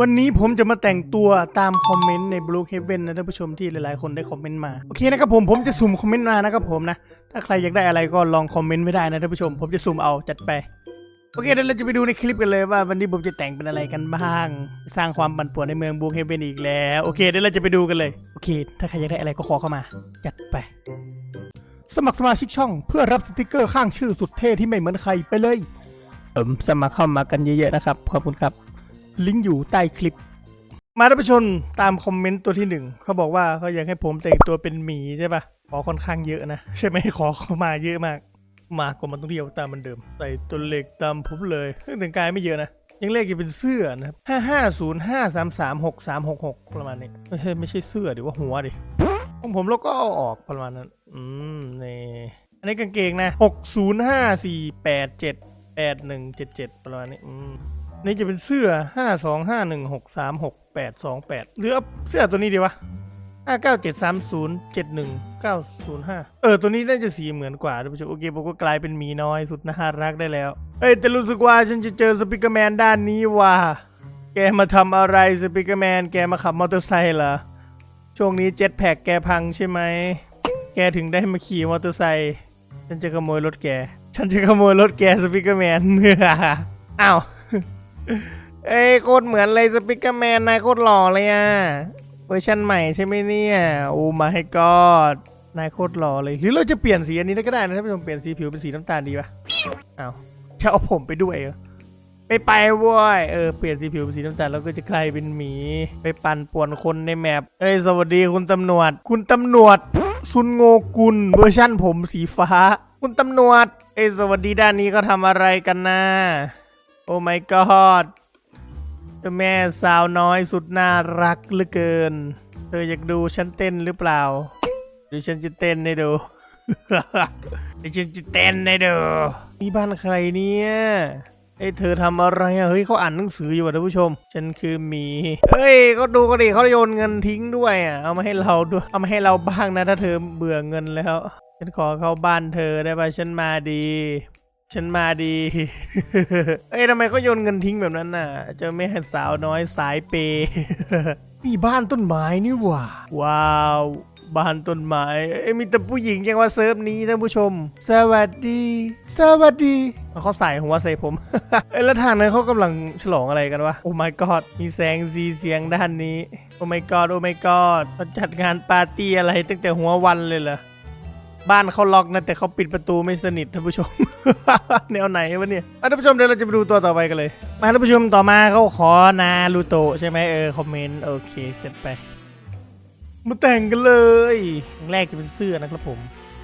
วันนี้ผมจะมาแต่งตัวตามคอมเมนต์ในบลูเฮเว่นนะท่านผู้ชมที่หลายๆคนได้คอมเมนต์มา โอเคนะครับผมผมจะสุ่มคอมเมนต์มานะครับผมนะ ถ้าใครอยากได้อะไรก็ลองคอมเมนต์ไว้ได้นะท่านผู้ชม ผมจะสุ่มเอาจัดไป โอเคเดี๋ยวเราจะไปดูในคลิปกันเลยว่าวันนี้ผมจะแต่งเป็นอะไรกันบ้าง สร้างความปั่นป่วนในเมืองบลูเฮเวนอีกแล้วโอเคเดี๋ยวเราจะไปดูกันเลยโอเค ถ้าใครอยากได้อะไรก็ขอเข้ามา จัดไป สมัครสมาชิกช่อง เพื่อรับสติกเกอร์ข้างชื่อสุดเท่ที่ไม่เหมือนใครไปเลยเอิมสมัครเข้ามากันเยอะๆนะครับขอบคุณครับ ลิงก์อยู่ใต้คลิป มาท่านผู้ชมตามคอมเมนต์ตัวที่หนึ่งเขาบอกว่าเขาอยากให้ผมแต่งตัวเป็นหมีใช่ปะขอค่อนข้างเยอะนะ ใช่ไหมขอเข้ามาเยอะมาก มากกว่ามันต้องเดียวตามมันเดิม ใส่ตัวเล็กตามผมเลยเครื่องแต่งกายไม่เยอะนะยังเลขยังเป็นเสื้อนะครับห้าห้าศูนย์ห้าสามสามหกสามหกหกประมาณนี้ไม่ใช่ไม่ใช่เสื้อดิว่าหัวดิของผมแล้วก็เอาออกประมาณนั้น อืมนี่อันนี้กางเกงนะหกศูนย์ห้าสี่แปดเจ็ดแปดหนึ่งเจ็ดเจ็ดประมาณนี้ อืม นี่จะเป็นเสื้อ5 2 5 1 6 3 6 8 2 8หรือเอเสื้อตัวนี้ดีวะ5 9 7 3 0 7 1 9 0 5เจ็ดหนึ่งเก้าศูนย์ห้าเออตัวนี้น่าจะสีเหมือนกว่าท่านผู้ชมโอเคผมก็กลายเป็นหมีน้อยสุดน่ารักได้แล้ว เอ้ยแต่รู้สึกว่าฉันจะเจอสปิกเกอร์แมนด้านนี้ว่ะแกมาทำอะไรสปิกเกอร์แมนแกมาขับมอเตอร์ไซค์เหรอช่วงนี้เจ็ตแพ็กแกพังใช่ไหม แกถึงได้มาขี่มอเตอร์ไซค์ฉันจะขโมยรถแก ฉันจะขโมยรถแกสปิกเกอร์แมนเอออ้าว เอ้ยโคตรเหมือนเลยสปิกเกอร์แมนนายโคตรหล่อเลยอะเวอร์ชันใหม่ใช่ไหมเนี่ย โอ้ my god นายโคตรหล่อเลย หรือเราจะเปลี่ยนสีอันนี้ก็ได้นะท่านผู้ชมเปลี่ยนสีผิวเป็นสีน้ำตาลดีปะอ้าวจะเอาผมไปด้วยเหรอไปไปว้ยเออเปลี่ยนสีผิวเป็นสีน้ำตาลแล้วก็จะกลายเป็นหมี ไปปั่นป่วนคนในแมปเอ้ยสวัสดีคุณตำรวจ คุณตำรวจซุนโงกุลเวอร์ชั่นผมสีฟ้า คุณตำรวจเอ้ยสวัสดีด้านนี้ก็ทำอะไรกันนะ โอ้ my god เจ้าแม่สาวน้อยสุดน่ารักเหลือเกิน เธออยากดูฉันเต้นหรือเปล่าหรือฉันจะเต้นให้ดูหรือฉันจะเต้นให้ดูนี่บ้านใครเนี่ยเอ้เธอทำอะไรอะเฮ้ยเขาอ่านหนังสืออยู่ว่ะท่านผู้ชม ฉันคือหมี เฮ้ยเขาดูก็ดิเขาโยนเงินทิ้งด้วยอะ เอามาให้เราด้วยเอามาให้เราบ้างนะถ้าเธอเบื่อเงินแล้ว ฉันขอเข้าบ้านเธอได้ป่ะฉันมาดี ฉันมาดี เอ้ยทำไมเขาโยนเงินทิ้งแบบนั้นน่ะ เจ้าแม่สาวน้อยสายเปย์มีบ้านต้นไม้นี่หว่า ว้าวบ้านต้นไม้เอ้ยมีแต่ผู้หญิงยังว่าเซิร์ฟนี้ท่านผู้ชม สวัสดี สวัสดีเขาใส่หัวใส่ผม เอ้ยแล้วทางนั้นเขากำลังฉลองอะไรกันวะ โอ้ my god มีแสงสีเสียงด้านนี้ โอ้ my god โอ้ my god เขาจัดงานปาร์ตี้อะไรตั้งแต่หัววันเลยเหรอ บ้านเขาล็อกนะแต่เขาปิดประตูไม่สนิทท่านผู้ชม แนวไหนวะเนี่ยอะท่านผู้ชมเดี๋ยวเราจะไปดูตัวต่อไปกันเลย มาท่านผู้ชมต่อมาเขาขอนารูโตะใช่ไหมเออคอมเมนต์โอเคจัดไปมาแต่งกันเลยอย่างแรกจะเป็นเสื้อนะครับผม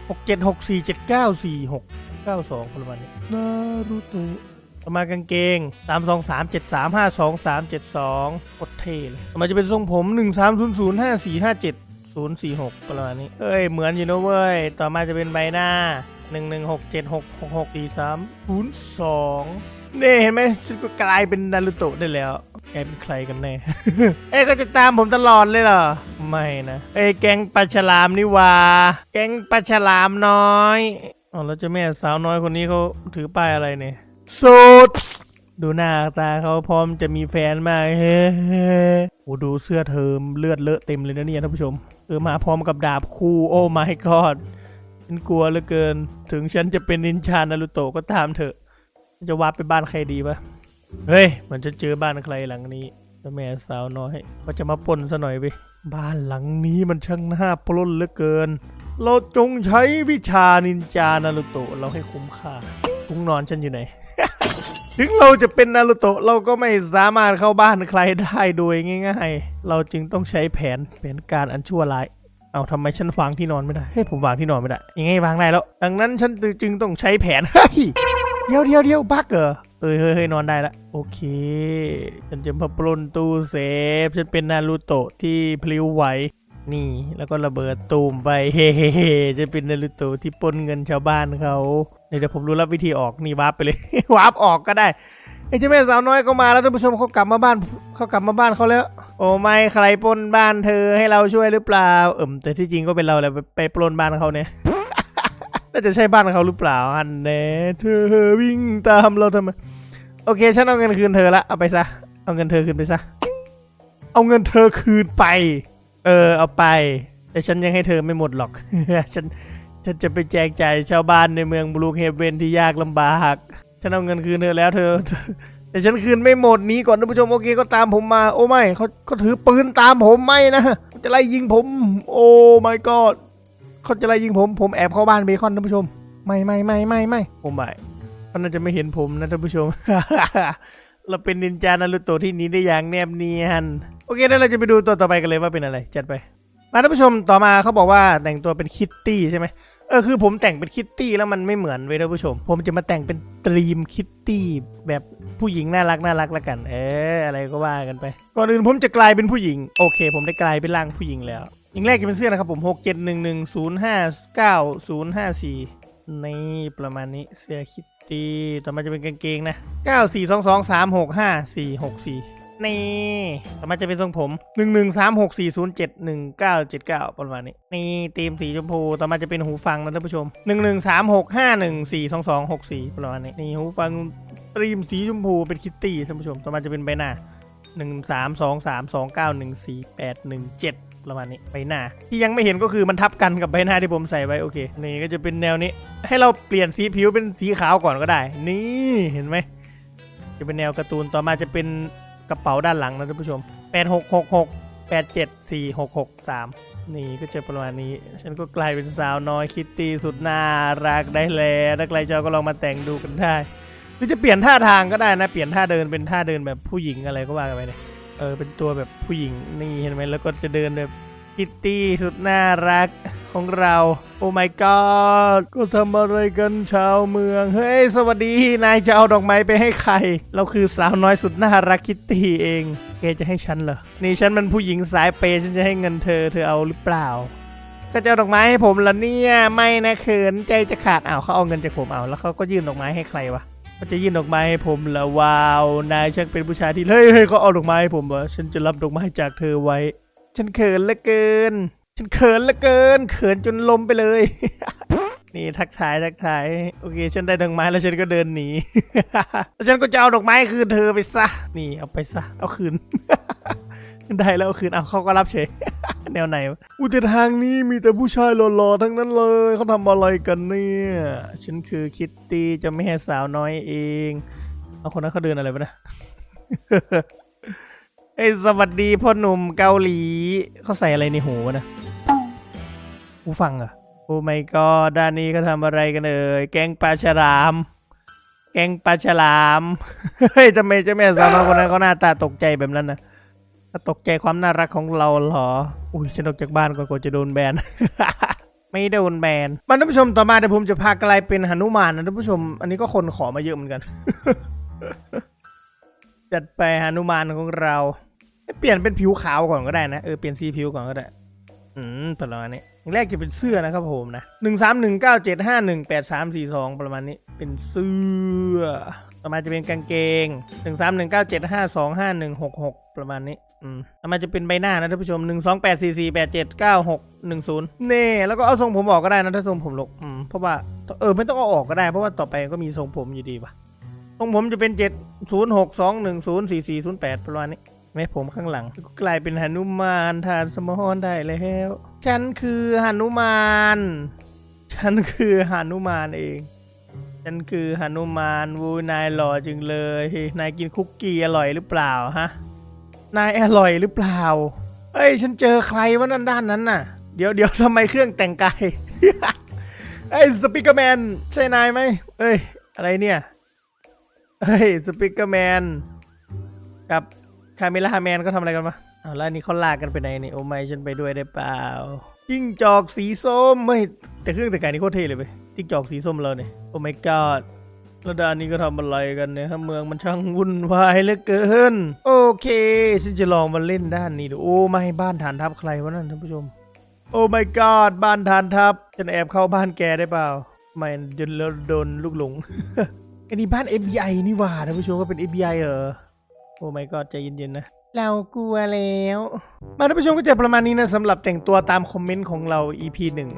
หกเจ็ดหกสี่เจ็ดเก้าสี่หกเก้าสองประมาณนี้นารูโตะต่อมากางเกงสามสองสามเจ็ดสามห้าสองสามเจ็ดสองโคตรเท่เลยต่อมาจะเป็นทรงผมหนึ่งสามศูนย์ศูนย์ห้าสี่ห้าเจ็ดศูนย์สี่หกประมาณนี้ เอ้ย เหมือนอยู่นะเว้ย ต่อมาจะเป็นใบหน้า หนึ่งหนึ่งหกเจ็ดหกหกหกสี่สามศูนย์สองนี่เห็นไหมฉันก็กลายเป็นนารูโตะได้แล้ว แกเป็นใครกันแน่ เอ้ก็จะตามผมตลอดเลยเหรอ ไม่นะ เอ้แก๊งปลาฉลามนี่ว่า แก๊งปลาฉลามน้อยอ๋อแล้วเจ้าแม่สาวน้อยคนนี้เขาถือป้ายอะไรเนี่ยสุดดูหน้าตาเขาพร้อมจะมีแฟนมากเฮ้โอ้ดูเสื้อเธอเลือดเลอะเต็มเลยนะเนี่ยท่านผู้ชม เออมาพร้อมกับดาบคู่โอ้ my god ฉันกลัวเหลือเกิน ถึงฉันจะเป็นนินจานารุโตะก็ตามเถอะฉันจะวาร์ปไปบ้านใครดีปะเฮ้ย มันจะเจอบ้านใครหลังนี้เจ้าแม่สาวน้อยก็จะมาปล้นซะหน่อยไปบ้านหลังนี้มันช่างน่าปล้นเหลือเกิน เราจงใช้วิชานินจานารุโตะเราให้คุ้มค่าทุงนอนฉันอยู่ไหน ถึงเราจะเป็นนารุโตะเราก็ไม่สามารถเข้าบ้านใครได้โดยง่าย ๆ เราจึงต้องใช้แผนแผนการอันชั่วร้าย เอาทำไมฉันวางที่นอนไม่ได้ เฮ้ยผมวางที่นอนไม่ได้ ยังไงวางได้แล้ว ดังนั้นฉันจึงต้องใช้แผน เฮ้ย เดียวเดียวเดียวบักเหรอเอ้ยเฮ้ยเฮ้ยนอนได้ละ โอเค ฉันจะมาปล้นตู้เซฟ ฉันเป็นนารูโตะที่พลิ้วไหวนี่แล้วก็ระเบิดตูมไปเฮ้เฮจะเป็นนารูโตะที่ปล้นเงินชาวบ้านเขาเดี๋ยวผมรู้ล้ววิธีออกนี่วาร์ปไปเลยวาร์ปออกก็ได้ไอ้เจ้าแม่สาวน้อยก็มาแล้วท่านผู้ชมเขากลับมาบ้านเขากลับมาบ้านเขาแล้ว โอ้ไม่ใครปล้นบ้านเธอให้เราช่วยหรือเปล่า เอิมแต่ที่จริงก็เป็นเราแหละไปปล้นบ้านเขาเนี่ย น่าจะใช่บ้านเขาหรือเปล่าอันแน่เธอวิ่งตามเราทำไมโอเคฉันเอาเงินคืนเธอละเอาไปซะ เอาเงินเธอคืนไปซะ เอาเงินเธอคืนไป เออเอาไป แต่ฉันยังให้เธอไม่หมดหรอก ฉันฉันจะไปแจกจ่ายชาวบ้านในเมืองบลูเฮเวนที่ยากลำบาก ฉันเอาเงินคืนเธอแล้วเธอ แต่ฉันคืนไม่หมดนี้ก่อนท่านผู้ชมโอเคก็ตามผมมา โอ้ไม่เขาเขาถือปืนตามผมไม่นะเขาจะไล่ยิงผม โอ้ my god เขาจะไล่ยิงผม ผมแอบเข้าบ้านเบคอนท่านผู้ชม ไม่ไม่ไม่ไม่ไม่ผมไม่เขาน่าจะไม่เห็นผมนะท่านผู้ชมเราเป็นนินจานารุโตที่หนีได้อย่างแนบเนียนโอเคแล้วเราจะไปดูตัวต่อไปกันเลยว่าเป็นอะไร จัดไป มาท่านผู้ชมต่อมาเขาบอกว่าแต่งตัวเป็นคิตตี้ใช่ไหม เออคือผมแต่งเป็นคิตตี้แล้วมันไม่เหมือนเว้ยท่านผู้ชม ผมจะมาแต่งเป็นตรีมคิตตี้แบบผู้หญิงน่ารักน่ารักละกัน เอออะไรก็ว่ากันไป ก่อนอื่นผมจะกลายเป็นผู้หญิง โอเค ผมได้กลายเป็นร่างผู้หญิงแล้วอย่างแรกก็เป็นเสื้อนะครับผม6 7 1 1 0 5 9 0 5 4นี่ประมาณนี้เสื้อคิตตี้ต่อมาจะเป็นกางเกงนะ 9 4 2 2 3 6 5 4 6 4 นี่ต่อมาจะเป็นทรงผมหนึ่งหนึ่งสามหกสี่ศูนย์เจ็ดหนึ่งเก้าเจ็ดเก้าประมาณนี้ นี่ธีมสีชมพู ต่อมาจะเป็นหูฟังนะท่านผู้ชมหนึ่งหนึ่งสามหกห้าหนึ่งสี่สองสองหกสี่ประมาณนี้ นี่หูฟังธีมสีชมพูเป็นคิตตี้ท่านผู้ชม ต่อมาจะเป็นใบหน้าหนึ่งสามสองสามสองเก้าหนึ่งสี่แปดหนึ่งเจ็ดประมาณนี้ใบหน้า ที่ยังไม่เห็นก็คือมันทับกันกับใบหน้าที่ผมใส่ไว้โอเค นี่ก็จะเป็นแนวนี้ ให้เราเปลี่ยนสีผิวเป็นสีขาวก่อนก็ได้ นี่เห็นไหมจะเป็นแนวการ์ตูนต่อมาจะเป็น กระเป๋าด้านหลังนะท่านผู้ชมแปดหกหกหกแปดเจ็ดสี่หกหกสามนี่ก็จะประมาณนี้ ฉันก็กลายเป็นสาวน้อยคิตตี้สุดน่ารักได้แล้วถ้าใครชอก็ลองมาแต่งดูกันได้ หรือจะเปลี่ยนท่าทางก็ได้นะ เปลี่ยนท่าเดินเป็นท่าเดินแบบผู้หญิงอะไรก็ว่ากันไปเนี่ยเออเป็นตัวแบบผู้หญิงนี่เห็นไหมแล้วก็จะเดินแบบคิตตี้สุดน่ารัก ของเรา โอ้ my god ก็ทำอะไรกันชาวเมือง เฮ้ย สวัสดี นายจะเอาดอกไม้ไปให้ใคร เราคือสาวน้อยสุดน่ารักคิตตี้เองแกจะให้ฉันเหรอ นี่ฉันมันผู้หญิงสายเปย์ฉันจะให้เงินเธอ เธอเอาหรือเปล่าก็จะเอาดอกไม้ให้ผมละเนี่ย ไม่นะเขินใจจะขาดอ้าวเขาเอาเงินจากผมเอาแล้วเขาก็ยื่นดอกไม้ให้ใครวะเขาจะยื่นดอกไม้ให้ผมละว้าวนายช่างเป็นผู้ชายที่เฮ้ยเฮ้ยเขาเอาดอกไม้ให้ผมเหรอฉันจะรับดอกไม้จากเธอไว้ ฉันเขินเหลือเกิน ฉันเขินเหลือเกิน เขินจนลมไปเลย นี่ทักทายทักทาย โอเค ฉันได้ดอกไม้แล้วฉันก็เดินหนีแล้วฉันก็จะเอาดอกไม้คืนเธอไปซะ นี่เอาไปซะ เอาคืน ได้แล้วเอาคืน เอาเขาก็รับเฉย แนวไหน อุตทางนี้มีแต่ผู้ชายหล่อๆทั้งนั้นเลย เขาทำอะไรกันเนี่ย ฉันคือคิตตี้จะไม่ให้สาวน้อยเอง เอาคนนั้นเขาเดินอะไรไปนะเอ้สวัสดีพ่อหนุ่มเกาหลี เขาใส่อะไรในหูวนะ หูฟังอะโอ้ไม่ก็ด้านนี้เขาทำอะไรกันเอ่ยแกงปลาฉลาม แกงปลาฉลามเฮ้ยทำไมเจ้าแม่สาวน้อยคนนั้นเขาหน้าตาตกใจแบบนั้นนะตกใจความน่ารักของเราเหรอ อุ้ยฉันออกจากบ้านก่อนกว่าจะโดนแบนไม่โดนแบนมาท่านผู้ชมต่อมาเดี๋ยวผมจะพากลายเป็นหนุมานนะท่านผู้ชม อันนี้ก็คนขอมาเยอะเหมือนกัน จัดไปหนุมานของเรา เปลี่ยนเป็นผิวขาวก่อนก็ได้นะ เออเปลี่ยนสีผิวก่อนก็ได้ อืมประมาณนี้ อย่างแรกจะเป็นเสื้อนะครับผมนะหนึ่งสามหนึ่งเก้าเจ็ดห้าหนึ่งแปดสามสี่สองประมาณนี้เป็นเสื้อ ต่อมาจะเป็นกางเกงหนึ่งสามหนึ่งเก้าเจ็ดห้าสองห้าหนึ่งหกหกประมาณนี้อืมต่อมาจะเป็นใบหน้านะท่านผู้ชมหนึ่งสองแปดสี่สี่แปดเจ็ดเก้าหกหนึ่งศูนย์เน่แล้วก็เอาทรงผมออกก็ได้นะถ้าทรงผมหลกอืมเพราะว่าเออไม่ต้องเอาออกก็ได้ เพราะว่าต่อไปก็มีทรงผมอยู่ดีป่ะทรงผมจะเป็นเจ็ดศูนย์หกสองหนึ่งศูนย์สี่สี่ศูนย์แปดประมาณนี้ไม่ผมข้างหลังก็กลายเป็นหนุมานทานสมหรได้แล้ว ฉันคือหนุมาน ฉันคือหนุมานเอง ฉันคือหนุมานวูนายหล่อจึงเลย นายกินคุกกี้อร่อยหรือเปล่าฮะ นายอร่อยหรือเปล่า เฮ้ย ฉันเจอใครวะนั่นด้านนั้นน่ะ เดี๋ยวเดี๋ยวทำไมเครื่องแต่งกายเฮ้ยสปิเกอร์แมนใช่นายไหมเอ้ย อะไรเนี่ยเฮ้ยสปิเกอร์แมนกับคาเมล่าแมนก็ทำอะไรกันวะ อ้าแล้วนนี้เขาลากกันไปไหนนี่โอ้ไม่ฉันไปด้วยได้เปล่าจิ้งจอกสีส้มไม่แต่เครื่องแต่งกายนี่โคตรเท่เลยไปจิ้งจอกสีส้มเราเนี่ยโอ้ my god แล้วด้านนี้ก็ทำอะไรกันเนี่ยเมืองมันช่างวุ่นวายเหลือเกิน โอเคฉันจะลองมาเล่นด้านนี้ดูโอ้ไม่บ้านฐานทัพใครวะนั่นท่านผู้ชม โอ้ my god บ้านฐานทัพฉันแอบเข้าบ้านแกได้เปล่าไม่จนแล้วโดนลูกหลงอันนี้บ้าน FBI นี่หว่าท่านผู้ชมก็เป็น FBI เหรอ โอ้ไม่ก็ใจเย็นๆนะ เรากลัวแล้ว มาท่านผู้ชมก็จะประมาณนี้นะสำหรับแต่งตัวตามคอมเมนต์ของเรา EP หนึ่ง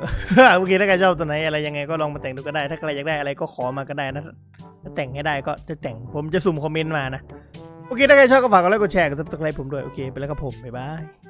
โอเคถ้าใครชอบตัวไหนอะไรยังไงก็ลองมาแต่งดูก็ได้ ถ้าใครอยากได้อะไรก็ขอมาก็ได้นะถ้าแต่งให้ได้ก็จะแต่งผมจะสุ่มคอมเมนต์มานะ โอเคถ้าใครชอบก็ฝากกดไลค์กดแชร์กด subscribe ผมด้วย โอเคไปแล้วครับผมบ๊ายบาย